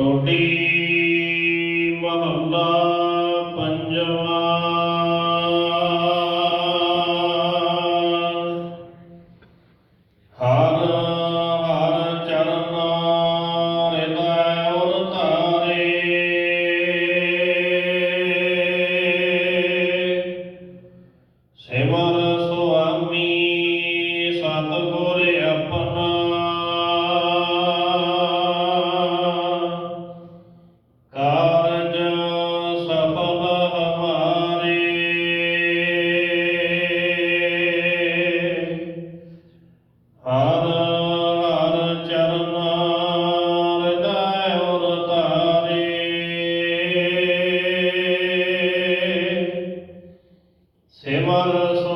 ਛੋਟੀ ਮਹੱਲਾ ਪੰਜਵਾਂ। ਹਰ ਹਰ ਚਰਨਾਂ ਰਿਦਾ ਉਤਾਰੇ ਸਿਮਰ ਸੁਆਮੀ ਸਤਿਗੁਰ Semarasa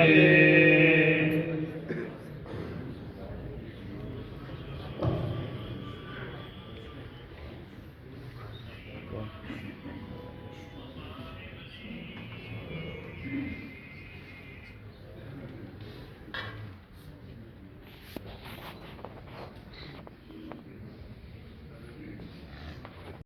Amen.